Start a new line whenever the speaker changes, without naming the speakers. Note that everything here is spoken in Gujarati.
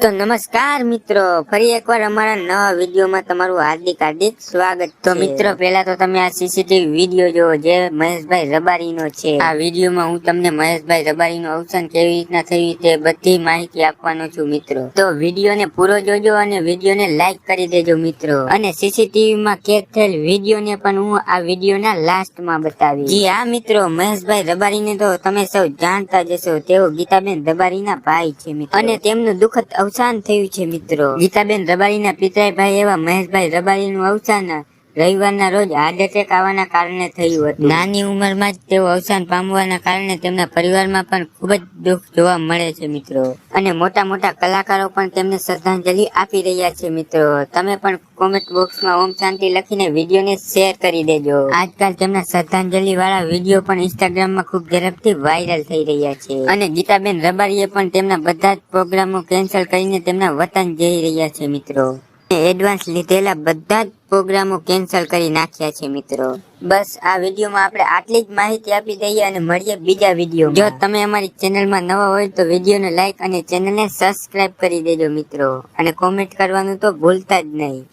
તો નમસ્કાર મિત્રો, ફરી એકવાર અમારા નવા વિડીયોમાં તમારું હાર્દિક હાર્દિક સ્વાગત તો મિત્રો, પહેલા તો તમે આ સીસીટીવી વીડિયો જોવો, જે મહેશભાઈ રબારીનો છે. આ વિડીયોમાં હું તમને મહેશભાઈ રબારીનું અવસાન કેવી રીતના થયું તે બધી માહિતી આપવાનો છું મિત્રો. તો વિડીયોને પૂરો જોજો અને વિડીયોને લાઈક કરી દેજો મિત્રો. અને સીસીટીવી માં કેદ થયેલ વિડીયોને પણ હું આ વિડીયોના લાસ્ટમાં બતાવીશ. જી હા મિત્રો, મહેશભાઈ રબારીને તો તમે સૌ જાણતા જ હશો, તેઓ ગીતાબેન રબારીના ભાઈ છે મિત્રો. અને તેમનું દુઃખદ અવસાન થયું છે મિત્રો. ગીતાબેન રબારીના પિતરાઈ ભાઈ એવા મહેશભાઈ રબારીનું અવસાન રવિવારના રોજ હાર્ટ એટેક આવવાના કારણે થયું હતું. નાની ઉંમરમાં જ તેઓ અવસાન પામવાના કારણે તેમના પરિવારમાં પણ ખૂબ જ દુઃખ જોવા મળે છે, મિત્રો. અને મોટા મોટા કલાકારો પણ તેમને શ્રદ્ધાંજલિ આપી રહ્યા છે, મિત્રો. તમે પણ કોમેન્ટ બોક્સમાં ઓમ શાંતિ લખીને વિડીયોને શેર કરી દેજો. આજકાલ તેમના શ્રદ્ધાંજલિ વાળા વીડિયો પણ ઇન્સ્ટાગ્રામમાં ખૂબ ઝડપથી વાયરલ થઈ રહ્યા છે. અને ગીતાબેન રબારીએ પણ તેમના બધા જ પ્રોગ્રામો કેન્સલ કરીને તેમના વતન જઈ રહ્યા છે, મિત્રો. એડવાન્સ લીધેલા બધા જ પ્રોગ્રામો કેન્સલ કરી નાખ્યા છે મિત્રો. બસ આ વિડીયોમાં આપણે આટલી જ માહિતી આપી દઈએ અને મળીએ બીજા વીડિયો જો તમે અમારી ચેનલમાં નવા હોય તો વિડીયોને લાઈક અને ચેનલને સબસ્ક્રાઇબ કરી દેજો મિત્રો. અને કોમેન્ટ કરવાનું તો ભૂલતા જ નહીં.